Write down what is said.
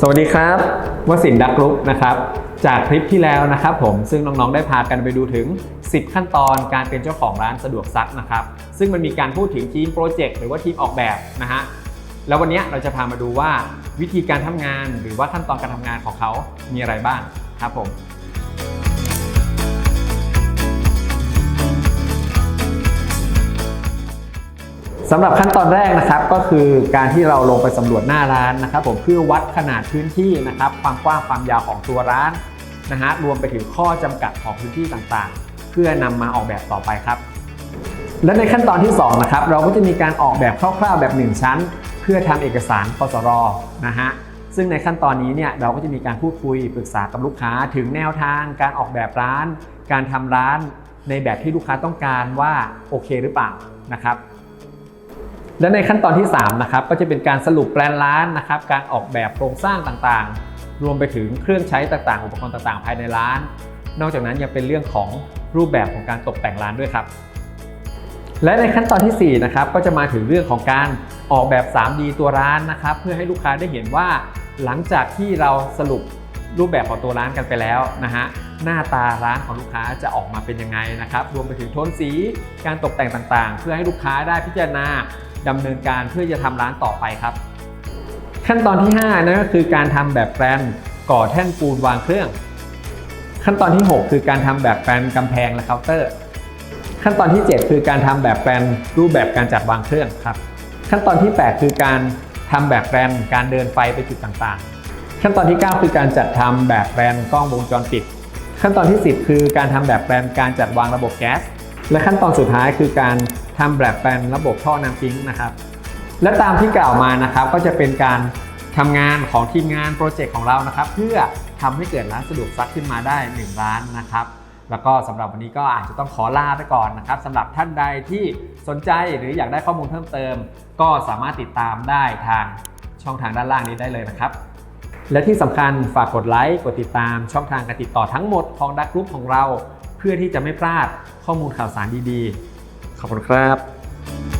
สวัสดีครับวสินร์ดักลุกนะครับ จากคลิปที่แล้วนะครับผมซึ่งน้องๆได้พากันไปดูถึง 10 ขั้นตอนการเป็นเจ้าของร้านสะดวกซักนะครับ ซึ่งมันมีการพูดถึงทีมโปรเจกต์หรือว่าทีมออกแบบนะฮะแล้ววันนี้เราจะพามาดูว่าวิธีการทำงานหรือว่าขั้นตอนการทำงานของเขามีอะไรบ้างครับผม สำหรับขั้นตอนแรกนะครับก็คือการที่เราลงไปสำรวจหน้าร้านนะครับ ผมเพื่อวัดขนาดพื้นที่นะครับ ความกว้างความยาวของตัวร้านนะฮะรวมไปถึงข้อจำกัดของพื้นที่ต่างๆ เพื่อนำมาออกแบบต่อไปครับ และในขั้นตอนที่2นะครับเราก็จะมีการออกแบบคร่าวๆแบบ 1 ชั้น เพื่อทำเอกสารคสรนะฮะซึ่งในขั้นตอนนี้เนี่ยเราก็จะมีการพูดคุยปรึกษากับลูกค้าถึงแนวทางการออกแบบร้าน การทำร้านในแบบที่ลูกค้าต้องการว่าโอเคหรือเปล่านะครับ และในขั้นตอนที่3นะครับก็จะเป็นการสรุปแปลนร้านนะครับ การออกแบบโครงสร้างต่างๆ รวมไปถึงเครื่องใช้ต่างๆ อุปกรณ์ต่างๆ ภายในร้าน นอกจากนั้นยังเป็นเรื่องของรูปแบบของการตกแต่งร้านด้วยครับ และในขั้นตอนที่4นะครับก็จะมาถึงเรื่องของการออกแบบ 3D ตัวร้านนะครับ เพื่อให้ลูกค้าได้เห็นว่า หลังจากที่เราสรุปรูปแบบของตัวร้านกันไปแล้วนะฮะ หน้าตาร้านของลูกค้าจะออกมาเป็นยังไงนะครับ รวมไปถึงโทนสีการตกแต่งต่างๆ เพื่อให้ลูกค้าได้พิจารณาดำเนินการเพื่อจะทำร้านต่อไปครับ ขั้นตอนที่5นั่นก็คือการทำแบบแปลนก่อแท่นปูนวางเครื่อง ขั้นตอนที่ 6 คือการทำแบบแปลนกำแพงและเคาน์เตอร์ ขั้นตอนที่ 7 คือการทำแบบแปลนรูปแบบการจัดวางเครื่องครับ ขั้นตอนที่ 8 คือการทำแบบแปลนการเดินไฟไปจุดต่างๆ ขั้นตอนที่ 9 คือการจัดทำแบบแปลนกล้องวงจรปิด ขั้นตอนที่ 10 คือการทำแบบแปลนการจัดวางระบบแก๊ส และขั้นตอนสุดท้ายคือการทำแบบแปลนระบบท่อน้ำทิ้งนะครับ และตามที่กล่าวมานะครับก็จะเป็นการทำงานของทีมงานโปรเจกต์ของเรานะครับ เพื่อทำให้เกิดร้านสะดวกซักขึ้นมาได้ 1 ร้านนะครับแล้วก็สำหรับวันนี้ก็อาจจะต้องขอลาไปก่อนนะครับสำหรับท่านใดที่สนใจหรืออยากได้ข้อมูลเพิ่มเติม ก็สามารถติดตามได้ทางช่องทางด้านล่างนี้ได้เลยนะครับ และที่สำคัญฝากกดไลค์ กดติดตามช่องทางการติดต่อทั้งหมดของดักกรุ๊ปของเรา เพื่อที่จะไม่พลาดข้อมูลข่าวสารดีๆ ขอบคุณครับ